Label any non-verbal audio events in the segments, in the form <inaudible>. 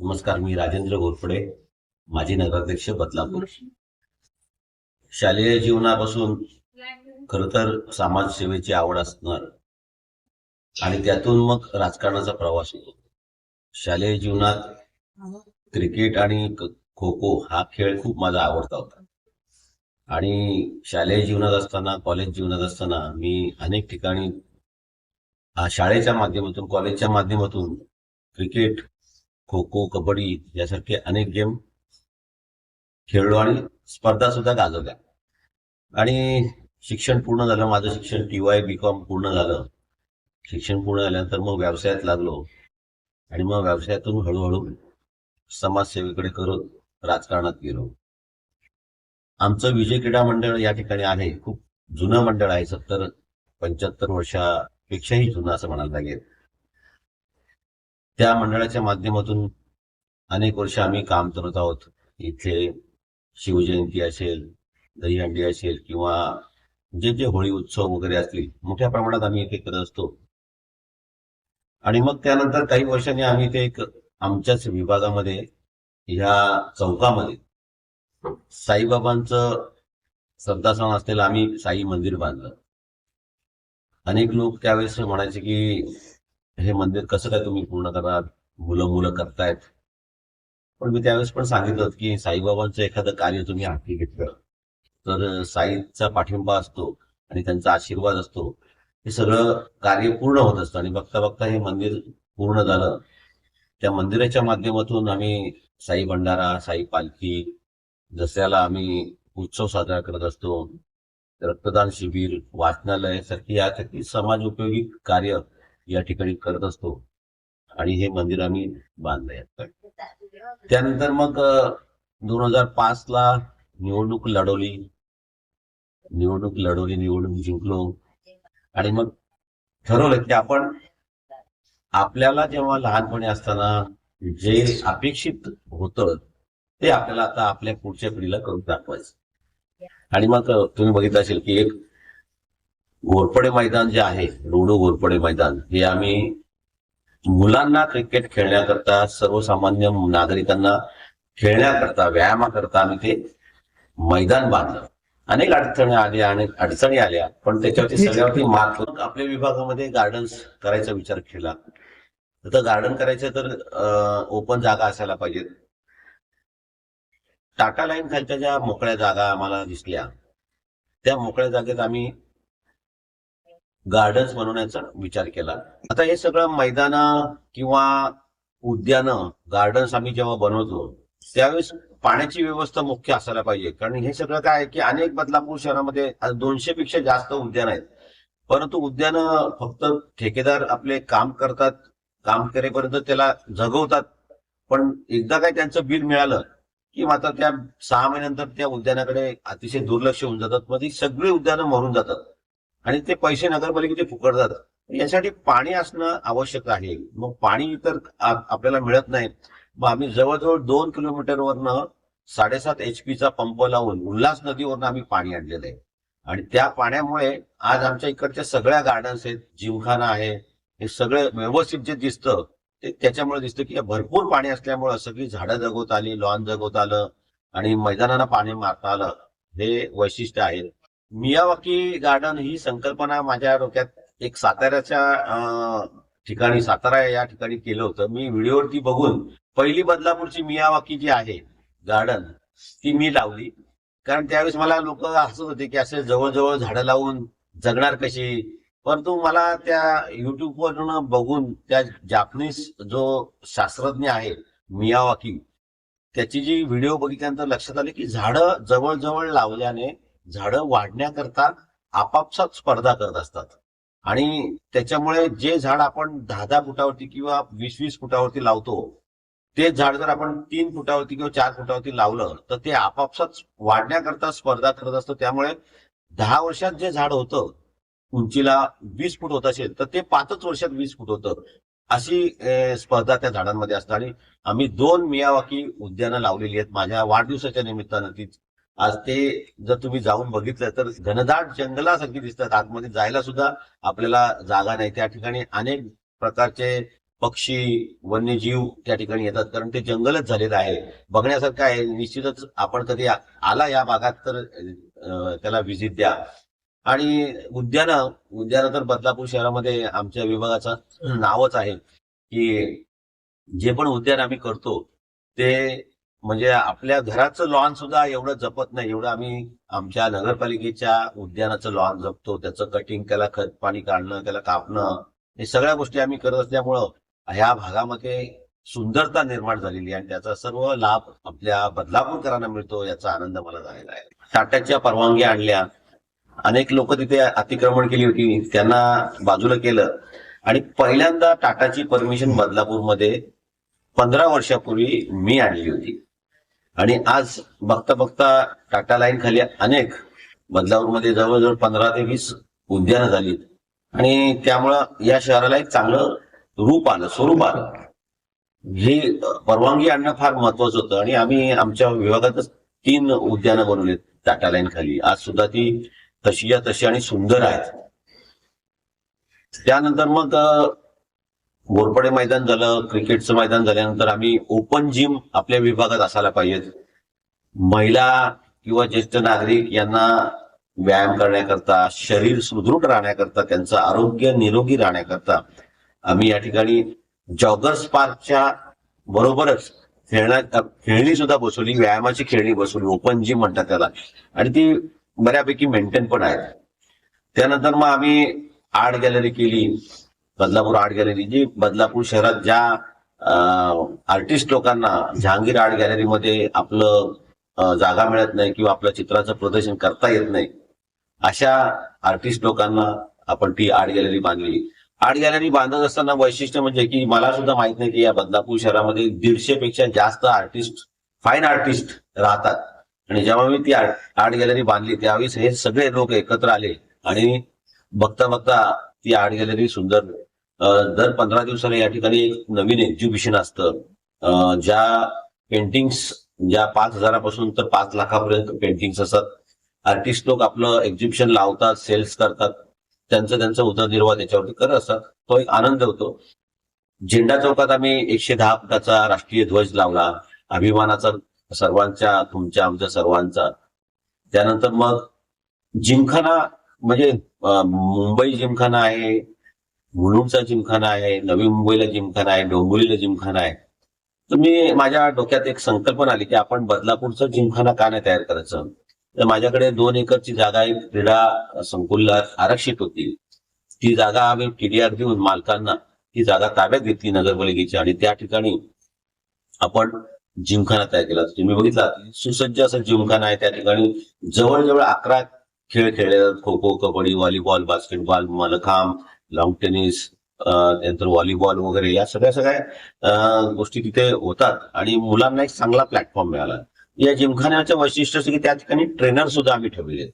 नमस्कार मी राजेंद्र घोरपडे माजी नगराध्यक्ष बदलापूर. शालेय जीवनापासून खर तर समाजसेवेची आवड असणार आणि त्यातून मग राजकारणाचा प्रवास होतो. शालेय जीवनात क्रिकेट आणि खो खो हा खेळ खूप माझा आवडता होता. आणि शालेय जीवनात असताना कॉलेज जीवनात असताना मी अनेक ठिकाणी शाळेच्या माध्यमातून कॉलेजच्या माध्यमातून क्रिकेट खो खो कबड्डी यासारखे अनेक गेम खेळलो आणि स्पर्धा सुद्धा गाजवल्या. आणि शिक्षण पूर्ण झालं माझं शिक्षण टी वाय बी कॉम पूर्ण झालं. शिक्षण पूर्ण झाल्यानंतर मग व्यवसायात लागलो आणि मग व्यवसायातून हळूहळू समाजसेवेकडे करत राजकारणात गेलो. आमचं विजय क्रीडा मंडळ या ठिकाणी आहे खूप जुनं मंडळ आहे सत्तर पंच्याहत्तर वर्षापेक्षाही जुनं असं म्हणायला लागेल. त्या मंडळाच्या माध्यमातून अनेक वर्ष आम्ही काम करत आहोत. इथे शिवजयंती असेल दहीहंडी असेल किंवा जे जे होळी उत्सव वगैरे असतील मोठ्या प्रमाणात आम्ही इथे करत असतो. आणि मग त्यानंतर काही वर्षांनी आम्ही ते एक आमच्याच विभागामध्ये ह्या चौकामध्ये साईबाबांचं श्रद्धास्थान असलेलं आम्ही साई मंदिर बांधलं. अनेक लोक त्यावेळेस म्हणायचे की हे मंदिर कसं काय तुम्ही पूर्ण करणार? मुलं मुलं करतायत. पण मी त्यावेळेस पण सांगितलं की साईबाबांचं एखादं कार्य तुम्ही हाती घेतलं. तर साईचा पाठिंबा असतो आणि त्यांचा आशीर्वाद असतो. हे सगळं कार्य पूर्ण होत असतं आणि बघता बघता हे मंदिर पूर्ण झालं. त्या मंदिराच्या माध्यमातून आम्ही साई भंडारा साई पालखी दसऱ्याला आम्ही उत्सव साजरा करत असतो. रक्तदान शिबिर वाचनालय सारखी यासारखी समाज उपयोगी कार्य या ठिकाणी करत असतो. आणि हे मंदिर आम्ही बांधलंय त्यानंतर मग दोन हजार पाच ला निवडणूक लढवली. निवडणूक लढवली निवडणूक जिंकलो. आणि मग ठरवलं की आपण आपल्याला जेव्हा लहानपणी असताना जे अपेक्षित होतं ते आपल्याला आता आपल्या पुढच्या पिढीला करून दाखवायचं. आणि मग तुम्ही बघितलं असेल की एक घोरपडे मैदान जे आहे रोडो घोरपडे मैदान हे आम्ही मुलांना क्रिकेट खेळण्याकरता सर्वसामान्य नागरिकांना खेळण्याकरता व्यायामाकरता आम्ही ते मैदान बांधलं. अनेक अडचणी आल्या अनेक अडचणी आल्या पण त्याच्यावरती सगळ्यावरती मात आपल्या विभागामध्ये गार्डन्स करायचा विचार केला. तर गार्डन करायचं तर ओपन जागा असायला पाहिजेत. टाटा लाईन खालच्या ज्या मोकळ्या जागा आम्हाला दिसल्या त्या मोकळ्या जागेत आम्ही गार्डन्स बनवण्याचा विचार केला. आता हे सगळं मैदान किंवा उद्यानं गार्डन्स आम्ही जेव्हा बनवतो त्यावेळेस पाण्याची व्यवस्था मुख्य असायला पाहिजे. कारण हे सगळं काय आहे की अनेक बदलापूर शहरामध्ये दोनशे पेक्षा जास्त उद्यान आहेत. परंतु उद्यानं फक्त ठेकेदार आपले काम करतात काम करेपर्यंत त्याला जगवतात. पण एकदा काय त्यांचं बिल मिळालं की मात्र त्या सहा महिन्यानंतर त्या उद्यानाकडे अतिशय दुर्लक्ष होऊन जातात. मग ती सगळी उद्यानं मरून जातात. आणि ते पैसे नगरपालिकेचे फुकट जातात. यासाठी पाणी असणं आवश्यक आहे. मग पाणी तर आपल्याला मिळत नाही. मग आम्ही जवळजवळ दोन किलोमीटरवरनं साडेसात एच चा पंप लावून उल्हास नदीवरनं आम्ही पाणी आणलेलं आहे. आणि त्या पाण्यामुळे आज आमच्या इकडच्या सगळ्या गार्डन्स आहेत जिमखाना आहे हे सगळं व्यवस्थित जे दिसतं ते त्याच्यामुळे दिसतं की भरपूर पाणी असल्यामुळं सगळी झाडं जगवत आली लॉन जगवत आलं आणि मैदानाला पाणी मारता आलं हे वैशिष्ट्य आहे. मियावाकी गार्डन ही संकल्पना माझ्या डोक्यात एक साताऱ्याच्या ठिकाणी सातारा या ठिकाणी केलं होतं. मी व्हिडिओवरती बघून पहिली बदलापूरची मियावाकी जी आहे गार्डन ती मी लावली. कारण त्यावेळेस मला लोक हसत होते की असे जवळजवळ झाडं लावून जगणार कशी? परंतु मला त्या युट्यूबवरून बघून त्या जापनीस जो शास्त्रज्ञ आहे मियावाकी त्याची जी व्हिडिओ बघितल्यानंतर लक्षात आले की झाडं जवळजवळ लावल्याने झाडं वाढण्याकरता आपापसात स्पर्धा करत असतात. आणि त्याच्यामुळे जे झाड आपण दहा दहा फुटावरती किंवा वीस वीस फुटावरती लावतो ते झाड जर आपण तीन फुटावरती किंवा चार फुटावरती लावलं तर ते आपापसात वाढण्याकरता स्पर्धा करत असतं. त्यामुळे दहा वर्षात जे झाड होतं उंचीला वीस फूट होत असेल तर ते पाचच वर्षात वीस फूट होतं. अशी स्पर्धा त्या झाडांमध्ये असते आणि आम्ही दोन मियावाकी उद्यानं लावलेली आहेत. माझ्या वाढदिवसाच्या निमित्तानं ती आज ते जर तुम्ही जाऊन बघितलं तर घनदाट जंगलासारखी दिसतात. आतमध्ये जायला सुद्धा आपल्याला जागा नाही. त्या ठिकाणी अनेक प्रकारचे पक्षी वन्यजीव त्या ठिकाणी येतात. कारण ते जंगलच झालेलं आहे. बघण्यासारखं आहे. निश्चितच आपण कधी आला या भागात तर त्याला व्हिजिट द्या. आणि उद्यानं उद्यानं तर बदलापूर शहरामध्ये आमच्या विभागाचं नावच आहे की जे पण उद्यान आम्ही करतो ते म्हणजे आपल्या घराचं लॉन सुद्धा एवढं जपत नाही. एवढं आम्ही आमच्या नगरपालिकेच्या उद्यानाचं लॉन जपतो. त्याचं कटिंग त्याला खत पाणी काढणं त्याला कापणं हे सगळ्या गोष्टी आम्ही करत असल्यामुळं ह्या भागामध्ये सुंदरता निर्माण झालेली आहे आणि त्याचा सर्व लाभ आपल्या बदलापूरकरांना मिळतो याचा आनंद मला झालेला आहे. टाटाच्या परवानगी आणल्या. अनेक लोक तिथे अतिक्रमण केली होती. त्यांना बाजूला केलं. आणि पहिल्यांदा टाटाची परमिशन बदलापूरमध्ये पंधरा वर्षापूर्वी मी आणली होती. आणि आज बघता बघता टाटा लाईन खाली अनेक बदलापूरमध्ये जवळजवळ पंधरा ते वीस उद्यानं झालीत आणि त्यामुळं या शहराला एक चांगलं रूप आलं स्वरूप आलं. ही परवानगी आणणं फार महत्वाचं होतं आणि आम्ही आमच्या विभागातच तीन उद्यानं बनवलीत टाटा लाईन खाली. आज सुद्धा ती तशी तशी आणि सुंदर आहेत. त्यानंतर मग घोरपडे मैदान झालं क्रिकेटचं मैदान झाल्यानंतर आम्ही ओपन जिम आपल्या विभागात असायला पाहिजेत. महिला किंवा ज्येष्ठ नागरिक यांना व्यायाम करण्याकरता शरीर सुदृढ राहण्याकरता त्यांचं आरोग्य निरोगी राहण्याकरता आम्ही या ठिकाणी जॉगर्स पार्कच्या बरोबरच खेळण्या खेळणी सुद्धा बसवली व्यायामाची खेळणी बसवली ओपन जिम म्हणतात त्याला. आणि ती बऱ्यापैकी मेंटेन पण आहेत. त्यानंतर मग आम्ही आर्ट गॅलरी केली. बदलापूर आर्ट गॅलरी जी बदलापूर शहरात ज्या आर्टिस्ट लोकांना जहांगीर आर्ट गॅलरीमध्ये आपलं जागा मिळत नाही किंवा आपल्या चित्राचं प्रदर्शन करता येत नाही अशा आर्टिस्ट लोकांना आपण ती आर्ट गॅलरी बांधली. आर्ट गॅलरी बांधत असताना वैशिष्ट्य म्हणजे की मला सुद्धा माहीत नाही की या बदलापूर शहरामध्ये दीडशे पेक्षा जास्त आर्टिस्ट फाईन आर्टिस्ट राहतात. आणि जेव्हा मी ती आर्ट गॅलरी बांधली त्यावेळेस हे सगळे लोक एकत्र आले आणि बघता बघता ती आर्ट गॅलरी सुंदर दर पंधरा दिवसाला या ठिकाणी एक नवीन एक्झिबिशन असतं. ज्या पेंटिंग्स ज्या पाच हजारापासून तर पाच लाखापर्यंत पेंटिंग्स असतात. आर्टिस्ट लोक आपलं एक्झिबिशन लावतात सेल्स करतात. त्यांचं त्यांचा उदरनिर्वाह त्याच्यावरती करत असतात. तो एक आनंद होतो. झेंडा चौकात आम्ही एकशे दहा फुटाचा राष्ट्रीय ध्वज लावला. अभिमानाचा सर्वांच्या तुमच्या आमच्या सर्वांचा. त्यानंतर मग जिमखाना म्हणजे मुंबई जिमखाना आहे. मुलुंडचा जिमखाना आहे नवी मुंबईला जिमखाना आहे डोंबिवलीला जिमखाना आहे. तर मी माझ्या डोक्यात एक संकल्पना आली की आपण बदलापूरचं जिमखाना का नाही तयार करायचं? तर माझ्याकडे दोन एकरची जागा एक क्रीडा संकुलात आरक्षित होती. ती जागा आम्ही टीडीआर देऊन मालकांना ती जागा ताब्यात घेतली नगरपालिकेची आणि त्या ठिकाणी आपण जिमखाना तयार केला. तुम्ही बघितला सुसज्ज असं जिमखाना आहे त्या ठिकाणी जवळजवळ अकरा खेळ खेळले जातात. Kho kho kabaddi volleyball basketball mallakhamb long tennis त्यानंतर व्हॉलीबॉल वगैरे या सगळ्या सगळ्या गोष्टी तिथे होतात. आणि मुलांना एक चांगला प्लॅटफॉर्म मिळाला. या जिमखान्याचं वैशिष्ट्य असं की त्या ठिकाणी ट्रेनर सुद्धा आम्ही ठेवलेले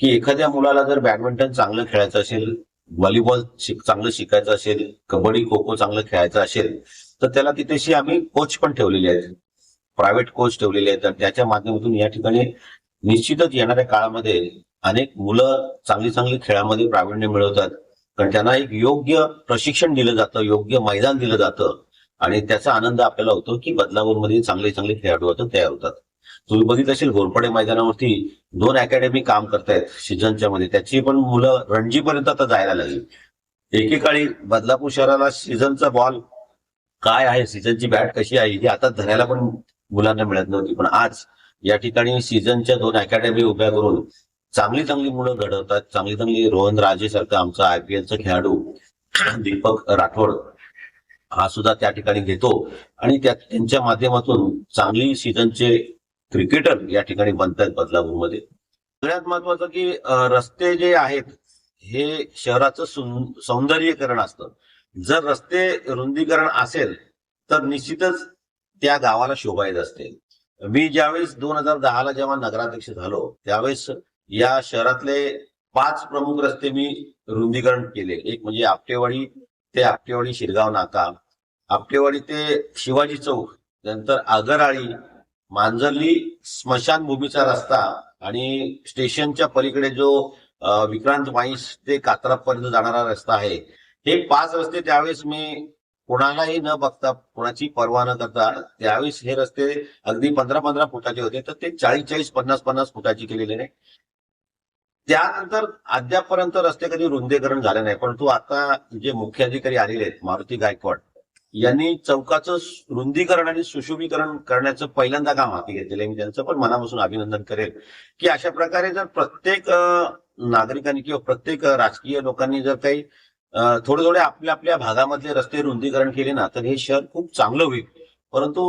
की एखाद्या मुलाला जर बॅडमिंटन चांगलं खेळायचं असेल व्हॉलीबॉल शिक चांगलं शिकायचं असेल कबड्डी खो खो चांगलं खेळायचं असेल तर त्याला तिथेशी आम्ही कोच पण ठेवलेले आहेत. प्रायव्हेट कोच ठेवलेले आहेत. आणि त्याच्या माध्यमातून या ठिकाणी निश्चितच येणाऱ्या काळामध्ये अनेक मुलं चांगली चांगली खेळामध्ये प्रावीण्य मिळवतात. कारण त्यांना एक योग्य प्रशिक्षण दिलं जातं योग्य मैदान दिलं जातं. आणि त्याचा आनंद आपल्याला होतो की बदलापूरमध्ये चांगले चांगले खेळाडू आता तयार होतात. तुम्ही बघितलं असेल घोरपडे मैदानावरती दोन अकॅडमी काम करतायत सीझनच्या मध्ये. त्याची पण मुलं रणजीपर्यंत आता जायला लागली. एकेकाळी बदलापूर शहराला सीझनचा बॉल काय आहे? सीझनची बॅट कशी आहे? ही आता धरायला पण मुलांना मिळत नव्हती. पण आज या ठिकाणी सीझनच्या दोन अकॅडमी उभ्या करून चांगली चांगली मुलं घडवतात. चांगली चांगली रोहन राजे सारखा आमचा आयपीएलचा खेळाडू <clears throat> दीपक राठोड हा सुद्धा त्या ठिकाणी घेतो. आणि त्या त्यांच्या माध्यमातून चांगली सीझनचे क्रिकेटर या ठिकाणी बनतायत बदलापूरमध्ये. सगळ्यात महत्वाचं की रस्ते जे आहेत हे शहराचं सौंदर्यीकरण असतं. जर रस्ते रुंदीकरण असेल तर निश्चितच त्या गावाला शोभा येत असते. मी ज्यावेळेस दोन हजार दहाला जेव्हा नगराध्यक्ष झालो त्यावेळेस या शहरातले पाच प्रमुख रस्ते मी रुंदीकरण केले. एक म्हणजे आपटेवाडी ते आपटेवाडी शिरगाव नाका. आपटेवाडी ते शिवाजी चौक नंतर आगराळी मांजरली स्मशानभूमीचा रस्ता आणि स्टेशनच्या पलीकडे जो विक्रांत वाईस ते कात्रापर्यंत जाणारा रस्ता आहे. हे पाच रस्ते त्यावेळेस मी कोणालाही न बघता कोणाची पर्वा न करता त्यावेळेस हे रस्ते अगदी पंधरा पंधरा फुटाचे होते. तर ते चाळीस चाळीस पन्नास पन्नास फुटाचे केलेले. नाही त्यानंतर अद्यापर्यंत रस्ते कधी रुंदीकरण झाले नाही परंतु आता जे मुख्य अधिकारी आलेले आहेत मारुती गायकवाड यांनी चौकाचं रुंदीकरण आणि सुशोभीकरण करण्याचं पहिल्यांदा काम हाती घेतलेलं आहे. मी त्यांचं पण मनापासून अभिनंदन करेल की अशा प्रकारे जर प्रत्येक नागरिकांनी किंवा प्रत्येक राजकीय लोकांनी जर काही थोडे थोडे आपल्या आपल्या भागामधले रस्ते रुंदीकरण केले ना तर हे शहर खूप चांगलं होईल. परंतु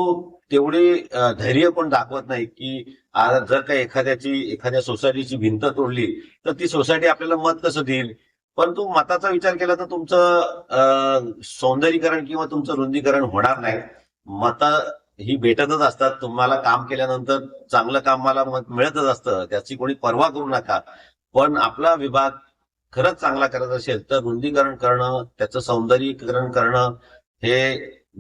तेवढे धैर्य पण दाखवत नाही की आज जर काही एखाद्याची एखाद्या सोसायटीची भिंत तोडली तर ती सोसायटी आपल्याला मत कसं देईल? परंतु मताचा विचार केला तर तुमचं सौंदर्यीकरण किंवा तुमचं रुंदीकरण होणार नाही. मत ही भेटतच असतात. तुम्हाला काम केल्यानंतर चांगलं कामाला मत मिळतच असतं. त्याची कोणी पर्वा करू नका. पण आपला विभाग खरंच चांगला करत असेल तर रुंदीकरण करणं त्याचं सौंदर्यीकरण करणं हे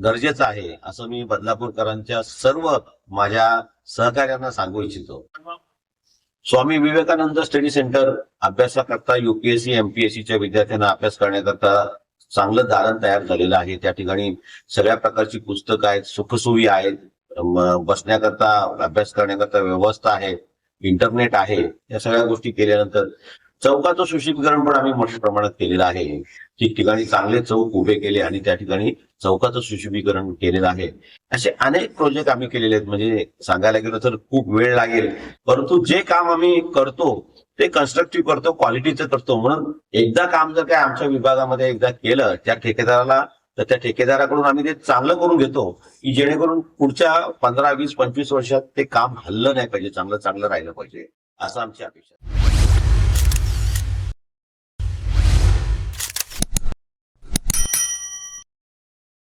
गरजेचं आहे असं मी बदलापूरकरांच्या सर्व माझ्या सहकार्यांना सांगू इच्छितो. स्वामी विवेकानंद स्टडी सेंटर अभ्यासाकरता युपीएससी एमपीएससीच्या विद्यार्थ्यांना अभ्यास करण्याकरता चांगलं दालन तयार झालेलं आहे. त्या ठिकाणी सगळ्या प्रकारची पुस्तकं आहेत सुखसोयी आहेत बसण्याकरता अभ्यास करण्याकरता व्यवस्था आहे इंटरनेट आहे या सगळ्या गोष्टी केल्यानंतर चौकाचं सुशोभीकरण पण आम्ही मोठ्या प्रमाणात केलेलं आहे. ठिकठिकाणी चांगले चौक उभे केले आणि त्या ठिकाणी चौकाचं सुशोभीकरण केलेलं आहे. असे अनेक प्रोजेक्ट आम्ही केलेले आहेत. म्हणजे सांगायला गेलं तर खूप वेळ लागेल. परंतु जे काम आम्ही करतो ते कन्स्ट्रक्टिव्ह करतो क्वालिटीचं करतो. म्हणून एकदा काम जर काय आमच्या विभागामध्ये एकदा केलं त्या ठेकेदाराला तर त्या ठेकेदाराकडून आम्ही ते चांगलं करून घेतो की जेणेकरून पुढच्या पंधरा वीस पंचवीस वर्षात ते काम हल्लं नाही पाहिजे चांगलं चांगलं राहिलं पाहिजे असं आमची अपेक्षा